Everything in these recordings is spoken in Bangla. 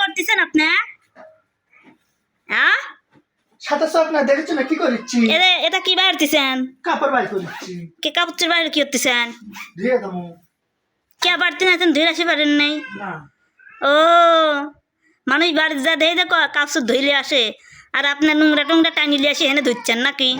করতেছেন আপনি? হ্যাঁ? সাথে সব না দেখেছ না কি করিচ্ছি এটা এটা কি বাড়তেছেন কাপড় বাই করিচ্ছি কে কাপড় বাইরে কি করতেছেন? ধুয়ে কে বাড়তে না ধুয়ে আসে পারেন নাই? না। ও মানুষ বাড়িতে যা দেয় দেখো কাপড় ধুইলে আসে। আর আপনার নোংরা টোংরা টানিলে আসে এনে ধুচ্ছেন নাকি?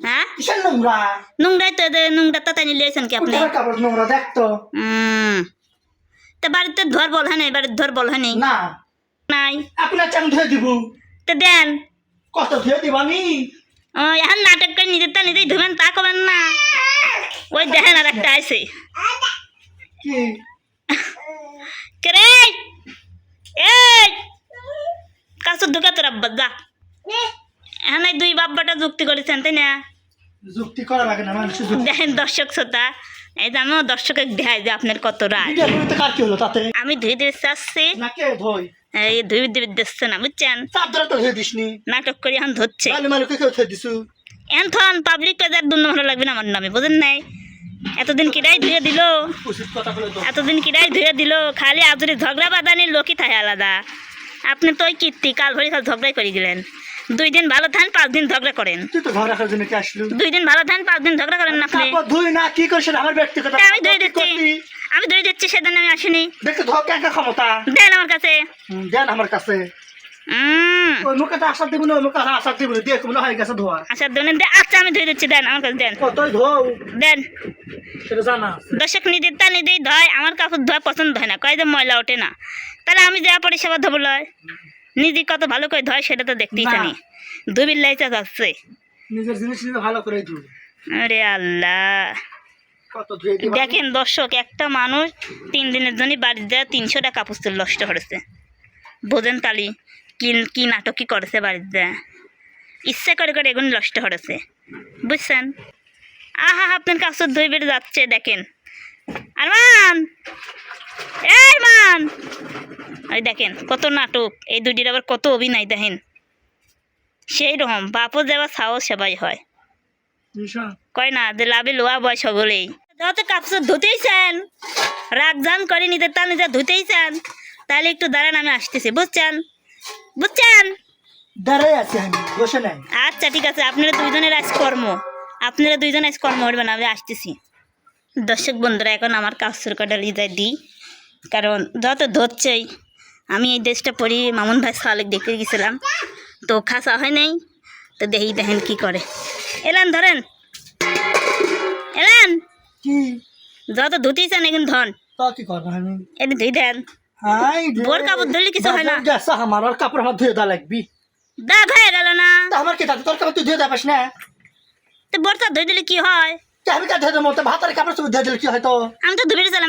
হ্যাঁ? নোংরা? নোংরাই তো নোংরা তো টানিলে আসেন কি আপনি? কাপড় নোংরা দেখতো হুম তা বাড়িতে ধর বল হয় বাড়িতে ধর বল হয় না। নাই। আপনার চাং ধুয়ে দিব। তো দেন। কত ধুয়ে দিবানি? ও এখন নাটক করে নিজের তা নিজেই ধুবেন তা করবেন না। ওই দেখেন আর একটা আছে। কি? কে রে এই! কাছে ঢুকে তোর আব্বা যা। এখন দুই বাব্বাটা যুক্তি করেছেন তাই না? যুক্তি করা লাগে না মানুষ দেখেন দর্শক শ্রোতা এই যে আমিও দর্শকের দেখাই যে আপনার কত রাগ। আমি ধুই দিতে চাচ্ছি এই ধুই দিচ্ছে না বুঝছেন? ধুয়ে নাটক করে এখন ধরছে। এখন পাবলিক বাজার দুর্ন ভালো লাগবে না আমার নামে বুঝেন নাই? এতদিন কিরাই ধুয়ে দিল এতদিন কিরাই ধুয়ে দিল খালি আজুরি ঝগড়া বাদানির লোকই থাকে আলাদা। আপনি তো ওই কীর্তি কাল ভরি ঝগড়াই করে দিলেন। দুই দিন ভালো থান পাঁচ দিন ঝগড়া করেন। তুই তো ঘর রাখার জন্য কি আসলু? দুই দিন ভালো থান পাঁচ দিন ঝগড়া করেন না আপনি। কাপড় ধুই না কি করছে আমার ব্যক্তিগত আমি ধুয়ে দিচ্ছি। আমি ধুয়ে দিচ্ছি সেদিন আমি আসিনি। ক্ষমতা? দেন আমার কাছে। দেন আমার কাছে। ওই মুখে তো দিব না ওই মুখে আশা দিব না দিয়ে মনে হয়ে গেছে ধোয়া। আচ্ছা আচ্ছা আমি দিচ্ছি দেন আমার কাছে দেন। ধোও। দেন। সেটা জানা দর্শক নিজের তা নিজেই ধয় আমার কাপড় ধোয়া পছন্দ হয় না কয় যে ময়লা ওঠে না। তাহলে আমি যা পরিষেবা ধোবো লয়। নিজে কত ভালো করে ধয় সেটা তো দেখতেই। জানি দুবির লাইচা যাচ্ছে নিজের জিনিস নিজে ভালো করে ধুই আরে আল্লাহ। দেখেন দর্শক একটা মানুষ তিন দিনের জন্য বাড়িতে যায় তিনশো টাকা পুস্তক নষ্ট করেছে। বোঝেন তালি কি কি নাটক কি করেছে বাড়িতে যায়। ইচ্ছা করে করে এগুলো নষ্ট করেছে। বুঝছেন? আহা আপনার কাছে ধুই বেড়ে যাচ্ছে দেখেন। আরমান! এই মান ওই দেখেন কত নাটক এই দুটির আবার কত অভিনয় দেখেন। সেই রকম বাপও যাবার সাহস সেবাই হয়। কয় না যে লাভে লোয়া বয় সকলেই যত কাপড় ধুতেই চান রাগ জান করে নিতে তা নিজে ধুতেই চান তাহলে একটু দাঁড়ান আমি আসতেছি বুঝছেন? বুঝছেন? দাঁড়াই আছে আমি বসে নাই। আচ্ছা ঠিক আছে আপনারা দুইজনের আজ কর্ম। আপনারা দুইজন আজ কর্ম করবেন আমি আসতেছি। দর্শক বন্ধুরা এখন আমার কাপড় কটা লিজায় দিই। কারণ যত ধরছেই। আমি এই ড্রেসটা পরি মামুন ভাই সালেক দেখতে গেছিলাম। তো খাসা হয় নাই তো দেখি দেখেন কি করে। এলেন ধরেন। এলেন! যত ধুতেই চান এখন ধন। এদিন ধুই দেন। বোর কাপড় ধরলে কিছু হয় না। আমার আর কাপড় আমার ধুয়ে দেওয়া লাগবি। দাগ হয়ে গেল না। তা আমার কি থাকে তোর কাপড় তুই ধুয়ে দেবাস না? তো বোরটা ধুই দিলে কি হয়? আমি কা ভাতের কাপড় দিলে হয়তো? আমি তো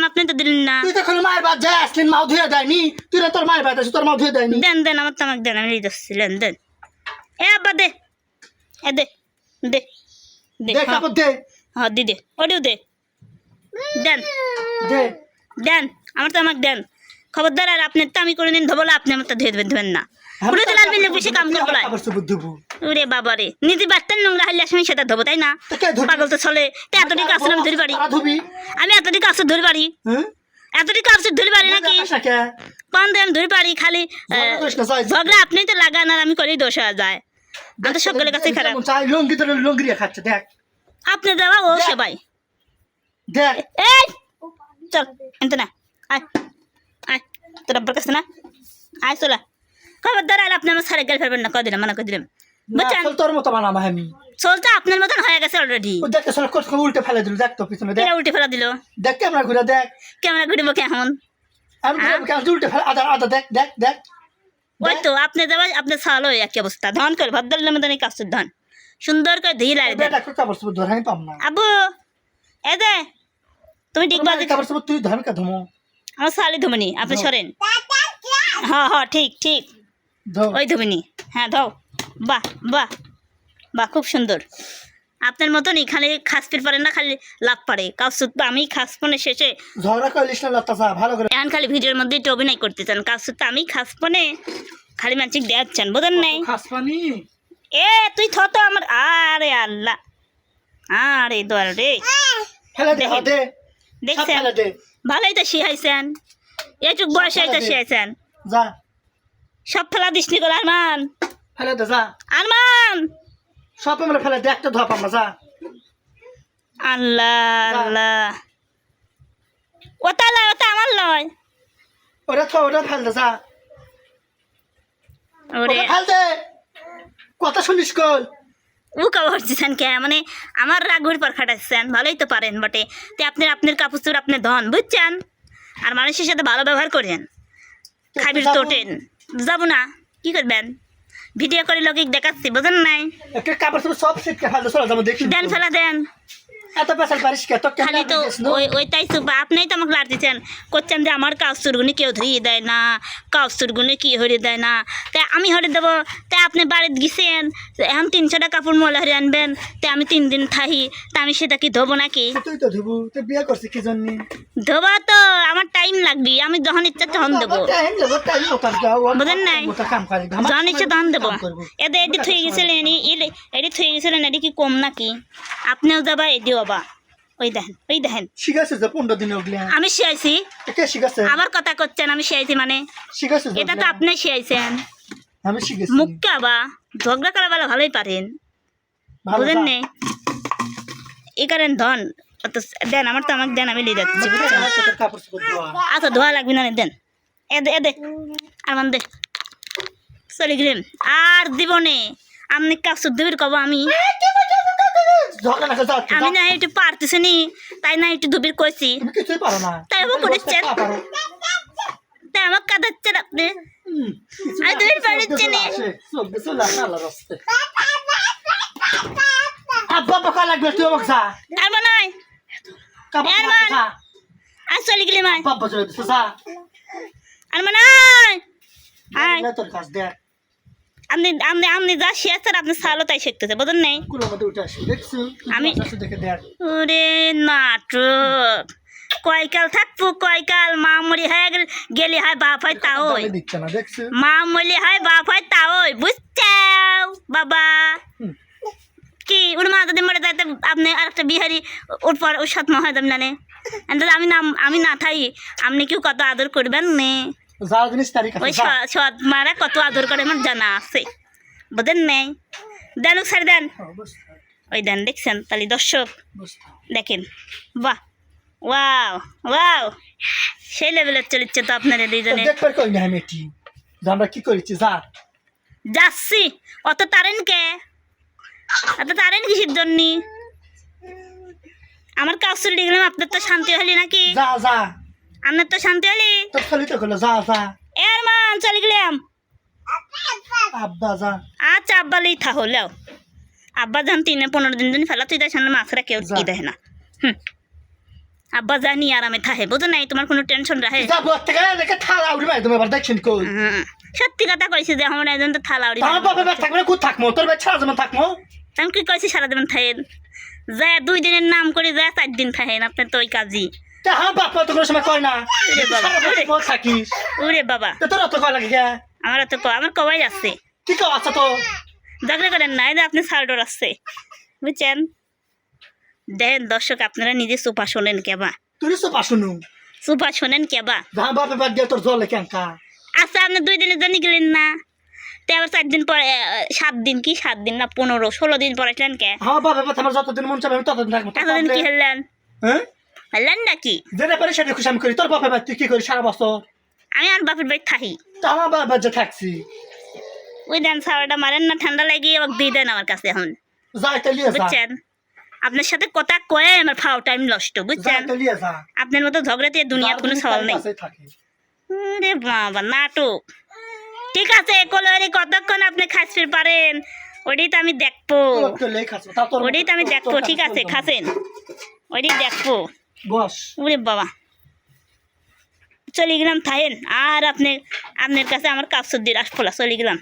আপনি দিলেন না। তুই তো খালি মায়ের বাদ যায় আসলেন মাও ধুয়ে দেয়নি। তুই না তোর মায়ের বাদ আছে তোর মাও ধুয়ে দেয়নি। দেন দেন আমার তামাক দেন আমি দেন। এ আব্বা দে। এ দে দে দে দে কাপড় দে। হ্যাঁ দি দে। ওটিও দে। দেন। দে। দেন আমার তামাক দেন। খবরদার আর আপনার তো আমি কোনোদিন ধবো না আপনি আমার তো ধুয়ে দেবেন ধুবেন না। পুরো দিন আসবেন বেশি কাম করব না। কাপড় চোপড় ধুবো। ওরে বাবা রে নিজে বাড়তেন নোংরা হলে আমি সেটা ধোবো তাই না? পাগল তো চলে। তো এতটি কাজ আমি ধরে পারি তারা আমি এতটি কাজ ধরে পারি হ্যাঁ এতটি ধরে পারি নাকি? পান দিয়ে আমি ধরে পারি খালি ঝগড়া আপনি তো লাগান আর আমি করেই দোষ যায়। আমি তো সকলের কাছে খারাপ। লঙ্গি তোর লঙ্গি খাচ্ছে দেখ। আপনি দেওয়া ও সবাই। দেখ। এই চল না আয়। তোর আব্বার কাছে না? আয় চলা। খবরদার আর আপনি আমার সারে গেল ফেলবেন না কদিলাম মানা করে দিলাম। বুঝছেন? তোর মতো বানাবো আমি। চলতে আপনার মতন হয়ে গেছে অলরেডি ও দেখ সব উল্টে ফেলে দিল দেখ তো পিছনে দেখ। উল্টে ফেলা দিল। দেখ ক্যামেরা ঘুরে দেখ। ক্যামেরা ঘুরিব কেমন আমি? ক্যামেরা উল্টে ফেলে আদা আদা দেখ দেখ দেখ। ওই তো আপনি দেওয়া আপনার সালো একই অবস্থা। ধন করে ভদ্রলের মতন কাজ ধন। সুন্দর করে লাগে পাম না। আবু এ দে। তুমি ঠিক বাজে কাপড় তুই ধরে কা ধমো? আমার শালি ধুমনি আপনি সরেন। হ্যাঁ হ্যাঁ ঠিক ঠিক। ওই ধুমনি হ্যাঁ ধও বাহ বাহ বাহ খুব সুন্দর। আপনার মতনই খালি খাসপির পারে না খালি লাভ পারে। কাউসুত আমি খাসপনে শেষে ঝগড়া করিস না লতা সা ভালো করে। এখন খালি ভিডিওর মধ্যে একটু অভিনয় করতে চান। কাউসুত আমি খাসপনে খালি মানসিক দেখাচ্ছেন বোঝেন নাই? এ তুই থ তো আমার। আরে আল্লাহ। আরে দোয়াল রে। দেখছেন? ভালোই তো শিহাইছেন এইটুক বয়সে তো শিহাইছেন যা। সব ফেলা দিসনি করে আরমান। ফেলে দে যা। আরমান! সব আমরা ফেলে দে একটা ধোয়া পাবো যা। আল্লাহ আল্লাহ। ওটা লয় ওটা আমার লয়। ওটা তো ওটা ফেল দে যা। ওরে। ফেল দে। কথা শুনিস কল উকা ভরছেন কে? মানে আমার রাগুর পর খাটাচ্ছেন ভালোই তো পারেন বটে। তে আপনি আপনার কাপড় চোপড় আপনি ধন বুঝছেন? আর মানুষের সাথে ভালো ব্যবহার করেন। খাবির তোটেন যাব না কি করবেন? ভিডিও করে লোকে দেখাচ্ছি বোঝেন নাই? একটা কাপড় সব সিটকে ফেল চলে যাব দেখি। দেন ফেলা দেন। এত পেশাল পারিস কে? তো খালি তো ওই ওইটাই সুপা আপনিই তো আমাকে লাড়তেছেন করছেন যে আমার কাজ সুরগুনি কেউ ধরিয়ে দেয় না কাজ সুরগুনি কি হরিয়ে দেয় না। তাই আমি হরে দেবো। তাই আপনি বাড়িতে গেছেন। এখন তিনশোটা কাপড় মলা হরে আনবেন। তাই আমি তিন দিন থাকি তা আমি সেটা কি ধোবো নাকি? তুই তো ধুবু। তুই বিয়ে করছিস কি জন্য? ধোবা তো। আমার টাইম লাগবে। আমি যখন ইচ্ছা তখন দেবো। বুঝেন নাই? যখন ইচ্ছা তখন দেবো। এদের থয়ে গেছিলেন থয়ে কি কম নাকি? আপনিও যাবা ওই দেখেন ওই দেখেন। শিখাছে যে পনেরো দিনে আমি শিয়াইছি। কে শিখাছে আবার কথা করছেন আমি শিয়াইছি মানে। শিখাছে যে এটা তো আপনি শিয়াইছেন। আমি মুখকে আবা ঝগড়া করা বেলা ভালোই পারেন। বুঝেন। নে। এই কারণ ধন। অত দেন আমার তো আমাকে দেন আমি লিয়ে যাচ্ছি আমার। আচ্ছা ধোয়া লাগবে না দেন। এ দে এ দে। আর মান দে। চলে গেলেন আর দিব নে। আপনি কাজ দিবির কব আমি। আমি না একটু পারতেছি নি তাই না একটু ধুবির কইছি। তাই আবার করেছেন। তাই আমাকে কাঁদাচ্ছেন আপনি। আমি চোখ পারছি নে। আব্বা বকা লাগবে? তুই আর বানাই মান। যা আর চলে গেলে মাই। বাবা চলে দিছে আর বানাই আয়। তোর কাজ দেখ। আপনি আপনি আপনি যা শিয়াছেন আপনি সালো তাই শিখতেছে বুঝেন নাই? আমি- ওরে নাটক। কয়কাল থাকব কয়কাল মা মরি হয়ে গেল গেলি হয় বাপ হয় তা ওই না দেখছ? মা মলি হয় বাপ হয় তা ওই বুঝছাও বাবা? কি ওর মা যদি মরে যায় আপনি আর একটা বিহারি ওর পর ওর সাথে হয় যাবেন না আমি না আমি না থাই আপনি কেউ কত আদর করবেন নে? যা জিনিস তারিখ ওই সৎ মারা কত আদর করে আমার জানা আছে। বুঝেন নেই। দেন স্যার দেন। ওই দেন দেখছেন? তাহলে দর্শক দেখেন। বাহ! Wow wow! সেই লেভেলের চলিচ্ছে তো আপনারা দুইজনে দেখবার কই না আমি আমরা কি করেছি? যা। যাচ্ছি। অত তারেন কে? অত তারেন কিসের জন্য? আমার কাজ চলে গেলাম আপনার তো শান্তি হলি নাকি? যা যা। আপনার তো শান্তি হলি। তোর খালি তো গেলো যা যা। এর মান চলে গেলাম। আব্বা যা। আচ্ছা আব্বা লই থাহলেও আব্বা যান তিনে পনেরো দিন দিন ফেলা তুই দেয় সামনে কেউ যা। ই দেয় না। হুম। আব্বা জানি আরামে থাহে বুঝো নাই তোমার কোনো টেনশন রাহে? যা সত্যি কথা কইছি যে আমার একজন তো থালা উড়ি আমার থাকবে কু তোর ছাড়া যেমন থাকব আমি কি কইছি সারা দিন থাকেন যায় দুই দিনের নাম করে যায় চার দিন থাকেন আপনার তো ওই কাজই। তা বাপ তো কোনো সময় কয় না। ওরে বাবা, সারা ওরে। বছর থাকিস। ওরে বাবা। তোর অত কয় লাগে কে আমার তো আমার কবাই আছে। কি কও আচ্ছা তো ঝগড়া করেন না আপনি সার্ডর আছে। বুঝছেন? দেখেন দর্শক আপনারা নিজে শোনেন কেবা তুই সুপা শোনেন কেবা যা বাপে ব্যাগ দিয়ে তোর জলে কেঙ্কা আচ্ছা আপনি দুই দিনের জন্য গেলেন না। তো আবার চার দিন পরে সাত দিন কি? সাত দিন না পনেরো ষোলো দিন পরে আসলেন কে? আমার যতদিন মন চাবে আমি ততদিন কি হলেন হ্যাঁ? হলেন নাকি? যেটা পারি সেটা খুশি আমি করি। তোর বাপে ব্যাগ তুই কি করিস সারা বছর? আমি আর বাপের বাড়ি থাকি। তা আমার বাপে ব্যাগ থাকছি। ওই দেন সাওয়াটা মারেন না ঠান্ডা লাগিয়ে আমাকে দিয়ে দেন আমার কাছে এখন। যাই বুঝছেন? আপনার সাথে কথা কয়ে আমার ফাও টাইম নষ্ট বুঝছেন? আপনার মতো ঝগড়াতে দুনিয়া কোনো সওয়াল নেই। রে বাবা নাটক। ঠিক আছে কলোয়ারি কতক্ষণ আপনি খাসফির পারেন? ওটাই তো আমি দেখব। ওটাই তো আমি দেখব। ঠিক আছে। খাসেন। ওটাই দেখব। বস। ওরে বাবা। চলে গেলাম থাকেন আর আপনি আপনার কাছে আমার কাপসুর দিয়ে রাসফোলা চলে গেলাম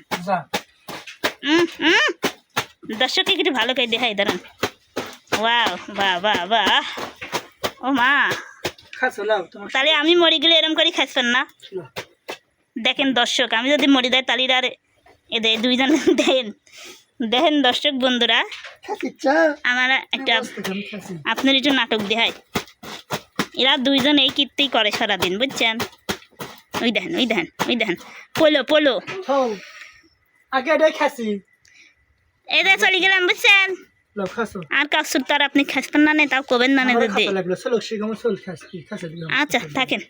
দর্শককে কিছু ভালো করে দেখাই দাঁড়ান। ওয়াও বাহ বাহ বাহ ও মা। তাহলে আমি মরি গেলে এরম করে খাইছেন না? দেখেন দর্শক আমি যদি মরি দেয় তাহলে আর এদের দুইজন দেখেন দেখেন দর্শক বন্ধুরা আমার একটা। আপনার একটু নাটক দেখায় এরা দুইজন এই কীর্তি করে সারাদিন বুঝছেন? ওই দেখেন ওই দেখেন ওই দেখেন। পোলো পোলো। এদের চলে গেলাম বুঝছেন? আর কাসুর তো আর আপনি খাসবেন না নেই তাও কবেন না দিলাম। আচ্ছা থাকেন।